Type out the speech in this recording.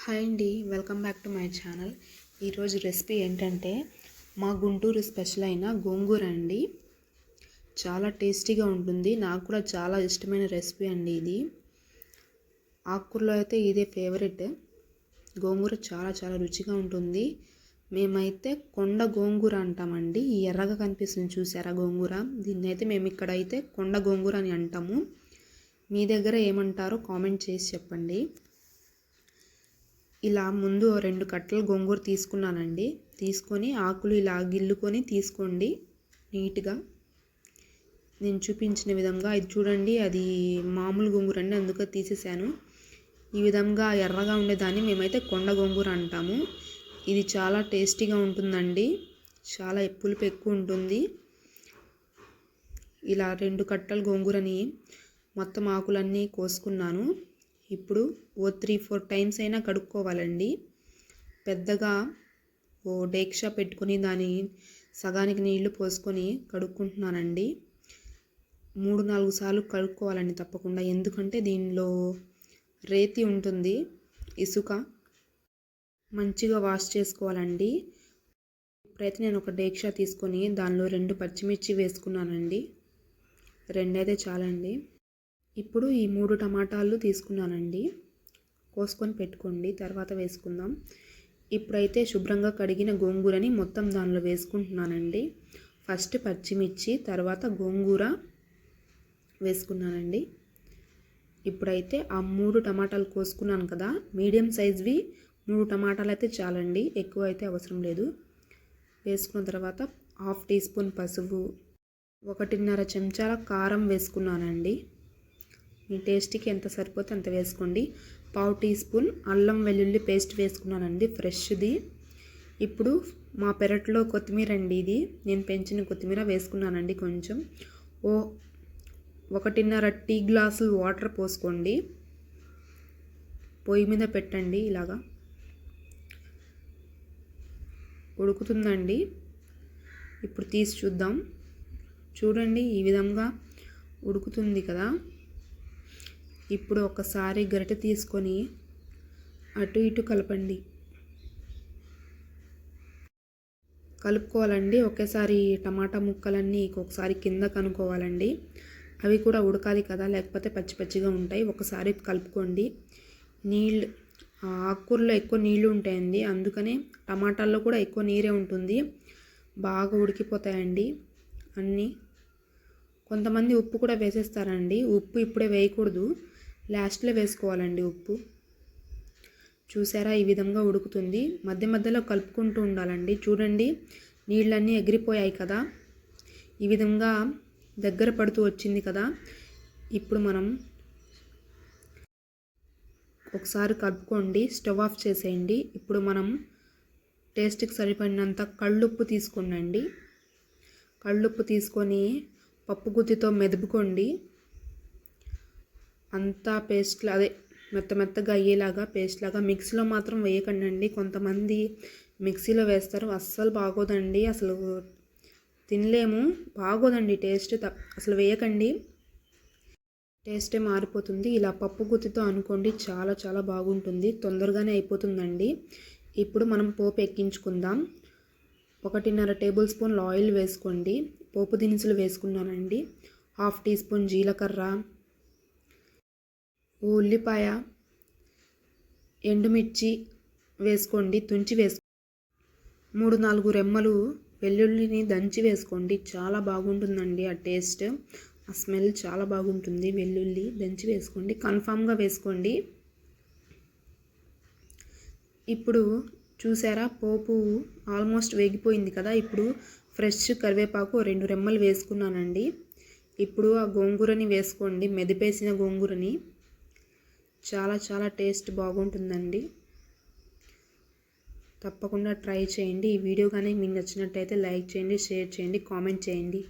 Hi అండి welcome back to my channel. ఈరోజు recipe ఏంటంటే మా గుంటూరు స్పెషల్ అయిన గోంగూర అండి. చాలా టేస్టీగా ఉంటుంది నాకు కూడా చాలా ఇష్టమైన రెసిపీ అండి ఇది. ఆకుకూరలో అయితే ఇదే ఫేవరెట్. గోంగూర చాలా చాలా రుచిగా ఉంటుంది. మేమైతే కొండ గోంగూర అంటామండి. ఈ ఎర్రగా కనిపిస్తుంది చూసారా గోంగూర? దీన్ని అయితే మేము ఇక్కడ అయితే కొండ గోంగూర అని అంటాము. మీ దగ్గర ఏమంటారో కామెంట్ చేసి చెప్పండి. ఇలా ముందు రెండు కట్టలు గోంగూర తీసుకున్నానండి. తీసుకొని ఆకులు ఇలా గిల్లుకొని తీసుకోండి. నీట్గా. నేను చూపించిన విధంగా ఇది చూడండి అది మామూలు గోంగూర అండి అందుకే తీసేసాను. ఈ విధంగా ఎర్రగా ఉండేదాన్ని మేమైతే కొండ గోంగూర అంటాము. ఇది చాలా టేస్టీగా ఉంటుందండి. చాలా పులుపు ఎక్కువ ఉంటుంది. ఇలా రెండు కట్టలు గోంగూరని మొత్తం ఆకులన్నీ కోసుకున్నాను. ఇప్పుడు ఓ త్రీ ఫోర్ టైమ్స్ అయినా కడుక్కోవాలండి. పెద్దగా ఓ డేక్షా పెట్టుకొని దాని సగానికి నీళ్ళు పోసుకొని కడుక్కుంటున్నానండి. మూడు నాలుగు సార్లు కడుక్కోవాలండి తప్పకుండా. ఎందుకంటే దీనిలో రేతి ఉంటుంది ఇసుక మంచిగా వాష్ చేసుకోవాలండి. ఇప్పుడైతే నేను ఒక డేక్షా తీసుకొని దానిలో రెండు పచ్చిమిర్చి వేసుకున్నానండి. రెండైతే చాలండి. ఇప్పుడు ఈ మూడు టమాటాలు తీసుకున్నానండి. కోసుకొని పెట్టుకోండి. తర్వాత వేసుకుందాం. ఇప్పుడైతే శుభ్రంగా కడిగిన గోంగూరని మొత్తం దానిలో వేసుకుంటున్నానండి. ఫస్ట్ పచ్చిమిర్చి తర్వాత గోంగూర వేసుకున్నానండి. ఇప్పుడైతే ఆ మూడు టమాటాలు కోసుకున్నాను కదా. మీడియం సైజ్వి మూడు టమాటాలు అయితే చాలండి. ఎక్కువ అయితే అవసరం లేదు. వేసుకున్న తర్వాత హాఫ్ టీ స్పూన్ పసుపు ఒకటిన్నర చెంచాల కారం వేసుకున్నానండి. మీ టేస్ట్కి ఎంత సరిపోతే అంత వేసుకోండి. పావు టీ స్పూన్ అల్లం వెల్లుల్లి పేస్ట్ వేసుకున్నానండి ఫ్రెష్ది. ఇప్పుడు మా పెరట్లో కొత్తిమీర అండి ఇది. నేను పెంచిన కొత్తిమీర వేసుకున్నానండి కొంచెం. ఓ ఒకటిన్నర టీ గ్లాసులు వాటర్ పోసుకోండి. పొయ్యి మీద పెట్టండి ఇలాగా. ఉడుకుతుందండి. ఇప్పుడు తీసి చూద్దాం. చూడండి ఈ విధంగా ఉడుకుతుంది కదా. ఇప్పుడు ఒకసారి గరిటె తీసుకొని అటు ఇటు కలపండి. కలుపుకోవాలండి. ఒకేసారి టమాటా ముక్కలన్నీ ఒకసారి కింద కనుక్కోవాలండి. అవి కూడా ఉడకాలి కదా లేకపోతే పచ్చి పచ్చిగా ఉంటాయి. ఒకసారి కలుపుకోండి. నీళ్ళు ఆకుకూరలో ఎక్కువ నీళ్ళు ఉంటాయండి. అందుకనే టమాటాల్లో కూడా ఎక్కువ నీరే ఉంటుంది. బాగా ఉడికిపోతాయండి. అన్నీ కొంతమంది ఉప్పు కూడా వేసేస్తారండి. ఉప్పు ఇప్పుడే వేయకూడదు. లాస్ట్లో వేసుకోవాలండి ఉప్పు. చూసారా? ఈ విధంగా ఉడుకుతుంది. మధ్య మధ్యలో కలుపుకుంటూ ఉండాలండి. చూడండి నీళ్ళన్నీ ఎగిరిపోయాయి కదా. ఈ విధంగా దగ్గర పడుతూ వచ్చింది కదా. ఇప్పుడు మనం ఒకసారి కలుపుకోండి. స్టవ్ ఆఫ్ చేసేయండి. ఇప్పుడు మనం టేస్ట్కి సరిపడినంత కళ్ళుప్పు తీసుకోండి కళ్ళుప్పు తీసుకొని పప్పు గుత్తితో మెదుపుకోండి. అంతా పేస్ట్ అదే మెత్త మెత్తగా అయ్యేలాగా పేస్ట్ లాగా మిక్సీలో మాత్రం వేయకండి కొంతమంది మిక్సీలో వేస్తారు అస్సలు బాగోదండి. అసలు తినలేము బాగోదండి టేస్ట్ అసలు వేయకండి. టేస్టే మారిపోతుంది. ఇలా పప్పు గుత్తితో అనుకోండి చాలా చాలా బాగుంటుంది తొందరగానే అయిపోతుందండి. ఇప్పుడు మనం పోపు ఎక్కించుకుందాం. ఒకటిన్నర టేబుల్ స్పూన్ ఆయిల్ వేసుకోండి. పోపు దినుసులు వేసుకున్నానండి. హాఫ్ టీ స్పూన్ జీలకర్ర ఉల్లిపాయ ఎండుమిర్చి వేసుకోండి. తుంచి వేసుకో మూడు నాలుగు రెమ్మలు వెల్లుల్లిని దంచి వేసుకోండి. చాలా బాగుంటుందండి ఆ టేస్ట్. ఆ స్మెల్ చాలా బాగుంటుంది. వెల్లుల్లి దంచి వేసుకోండి. కన్ఫామ్గా వేసుకోండి. ఇప్పుడు చూసారా? పోపు ఆల్మోస్ట్ వేగిపోయింది కదా? ఇప్పుడు ఫ్రెష్ కరివేపాకు రెండు రెమ్మలు వేసుకున్నానండి. ఇప్పుడు ఆ గోంగూరని వేసుకోండి. మెదిపేసిన గోంగూరని. చాలా చాలా టేస్ట్ బాగుంటుందండి. తప్పకుండా ట్రై చేయండి. ఈ వీడియో కానీ మీకు నచ్చినట్టయితే లైక్ చేయండి షేర్ చేయండి కామెంట్ చేయండి.